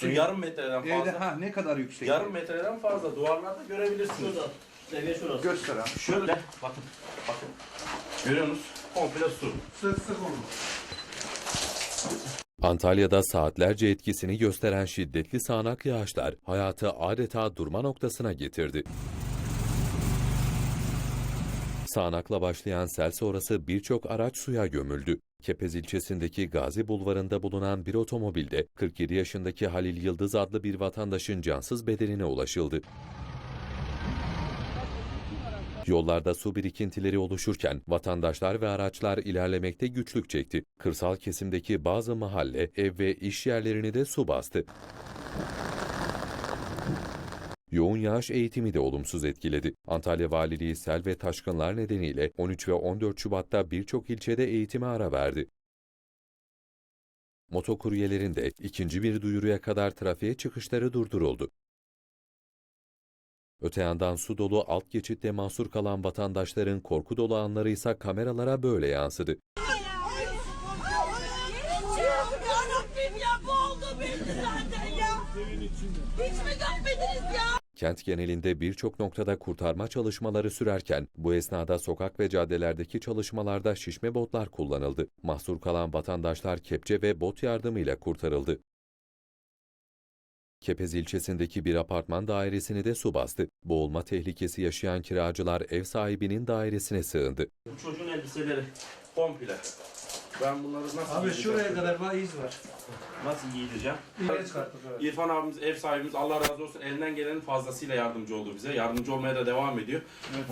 Su yarım metreden Evde fazla. ha ne kadar yüksek? Yarım metreden fazla duvarlarda görebilirsiniz. Şurada. Seviye şurası. Göster abi. Şöyle bakın bakın. Görüyorsunuz komple su. Sık sık olur. Antalya'da saatlerce etkisini gösteren şiddetli sağanak yağışlar hayatı adeta durma noktasına getirdi. Sağanakla başlayan sel sonrası birçok araç suya gömüldü. Kepez ilçesindeki Gazi Bulvarı'nda bulunan bir otomobilde 47 yaşındaki Halil Yıldız adlı bir vatandaşın cansız bedenine ulaşıldı. Yollarda su birikintileri oluşurken vatandaşlar ve araçlar ilerlemekte güçlük çekti. Kırsal kesimdeki bazı mahalle, ev ve iş yerlerini de su bastı. Yoğun yağış eğitimi de olumsuz etkiledi. Antalya Valiliği sel ve taşkınlar nedeniyle 13 ve 14 Şubat'ta birçok ilçede eğitime ara verdi. Motokuryelerin de ikinci bir duyuruya kadar trafiğe çıkışları durduruldu. Öte yandan su dolu alt geçitte mahsur kalan vatandaşların korku dolu anları ise kameralara böyle yansıdı. Hiç mi ya? Kent genelinde birçok noktada kurtarma çalışmaları sürerken bu esnada sokak ve caddelerdeki çalışmalarda şişme botlar kullanıldı. Mahsur kalan vatandaşlar kepçe ve bot yardımıyla kurtarıldı. Kepez ilçesindeki bir apartman dairesini de su bastı. Boğulma tehlikesi yaşayan kiracılar ev sahibinin dairesine sığındı. Bu çocuğun elbiseleri komple. Ben bunları nasıl Abi giydireceğim? şuraya kadar var iz var. Nasıl giydireceğim? İleri çıkarttık evet. İrfan abimiz, ev sahibimiz Allah razı olsun elinden gelenin fazlasıyla yardımcı oldu bize. Yardımcı olmaya da devam ediyor.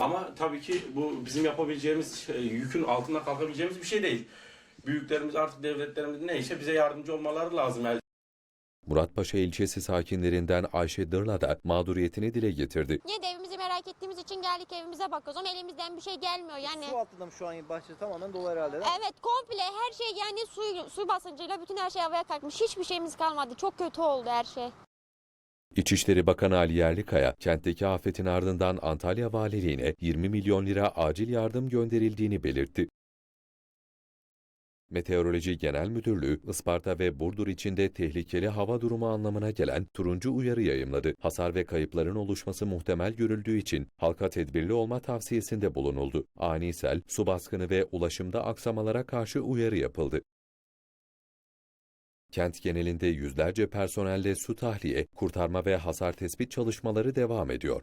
Ama tabii ki bu bizim yapabileceğimiz, e, yükün altında kalkabileceğimiz bir şey değil. Büyüklerimiz artık devletlerimiz neyse bize yardımcı olmaları lazım. Muratpaşa ilçesi sakinlerinden Ayşe Dırla da mağduriyetini dile getirdi. Yine de evimizi merak ettiğimiz için geldik evimize bakıyoruz ama elimizden bir şey gelmiyor yani. Su altında mı şu an bahçe tamamen dolu herhalde değil mi? Evet komple her şey yani su, su basıncıyla bütün her şey havaya kalkmış. Hiçbir şeyimiz kalmadı. Çok kötü oldu her şey. İçişleri Bakanı Ali Yerlikaya, kentteki afetin ardından Antalya Valiliğine 20 milyon lira acil yardım gönderildiğini belirtti. Meteoroloji Genel Müdürlüğü, Isparta ve Burdur içinde tehlikeli hava durumu anlamına gelen turuncu uyarı yayımladı. Hasar ve kayıpların oluşması muhtemel görüldüğü için halka tedbirli olma tavsiyesinde bulunuldu. Ani sel, su baskını ve ulaşımda aksamalara karşı uyarı yapıldı. Kent genelinde yüzlerce personelle su tahliye, kurtarma ve hasar tespit çalışmaları devam ediyor.